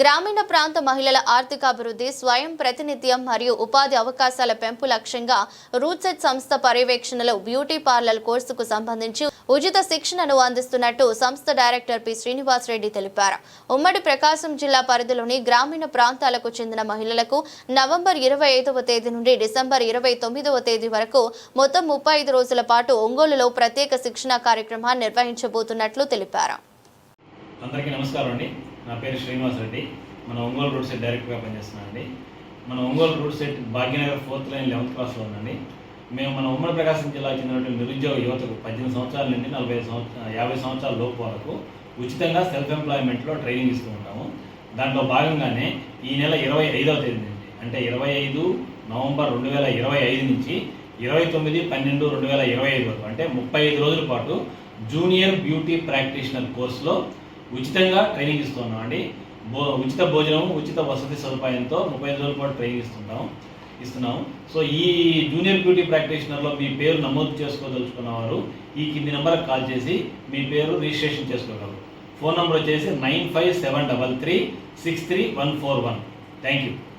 గ్రామీణ ప్రాంత మహిళల ఆర్థికాభివృద్ధి స్వయం ప్రతినిధ్యం మరియు ఉపాధి అవకాశాల పెంపు లక్ష్యంగా రూట్సెట్ సంస్థ పర్యవేక్షణలో బ్యూటీ పార్లర్ కోర్సుకు సంబంధించి ఉచిత శిక్షణను అందిస్తున్నట్టు సంస్థ డైరెక్టర్ పి. శ్రీనివాస్ రెడ్డి తెలిపారు. ఉమ్మడి ప్రకాశం జిల్లా పరిధిలోని గ్రామీణ ప్రాంతాలకు చెందిన మహిళలకు నవంబర్ ఇరవై ఐదవ తేదీ నుండి డిసెంబర్ ఇరవై తొమ్మిదవ తేదీ వరకు మొత్తం ముప్పై ఐదు రోజుల పాటు ఒంగోలులో ప్రత్యేక శిక్షణా కార్యక్రమాన్ని నిర్వహించబోతున్నట్లు తెలిపారు. అందరికీ నమస్కారం అండి నా పేరు శ్రీనివాస్ రెడ్డి. మన ఒంగోలు రూట్ సెట్ డైరెక్ట్గా పనిచేస్తున్నాను అండి మన Ongole route set Bhagyanagar fourth line eleventh క్లాస్లో ఉందండి. మేము మన ఉమ్మడి ప్రకాశం జిల్లాకు చెందినటువంటి నిరుద్యోగ యువతకు పద్దెనిమిది సంవత్సరాల నుండి నలభై సంవత్సర యాభై సంవత్సరాల లోపు వరకు ఉచితంగా సెల్ఫ్ ఎంప్లాయ్మెంట్లో ట్రైనింగ్ ఇస్తూ ఉంటాము. దాంట్లో భాగంగానే ఈ నెల ఇరవై ఐదవ తేదీ నుండి అంటే ఇరవై ఐదు నవంబర్ రెండు వేల ఇరవై ఐదు నుంచి ఇరవై తొమ్మిది పన్నెండు రెండు వేల ఇరవై ఐదు వరకు అంటే ముప్పై ఐదు రోజుల పాటు జూనియర్ బ్యూటీ ప్రాక్టీషనర్ కోర్సులో ఉచితంగా ట్రైనింగ్ ఇస్తున్నాం అండి. భో ఉచిత భోజనం ఉచిత వసతి సదుపాయంతో ముప్పై ఐదు రోజుల పాటు ట్రైనింగ్ ఇస్తుంటాం ఇస్తున్నాం. సో ఈ జూనియర్ బ్యూటీ ప్రాక్టీషనర్లో మీ పేరు నమోదు చేసుకోదలుచుకున్న వారు ఈ కింది నెంబర్కి కాల్ చేసి మీ పేరు రిజిస్ట్రేషన్ చేసుకోగలరు. ఫోన్ నెంబర్ వచ్చేసి nine five seven double three six three one four one. Thank you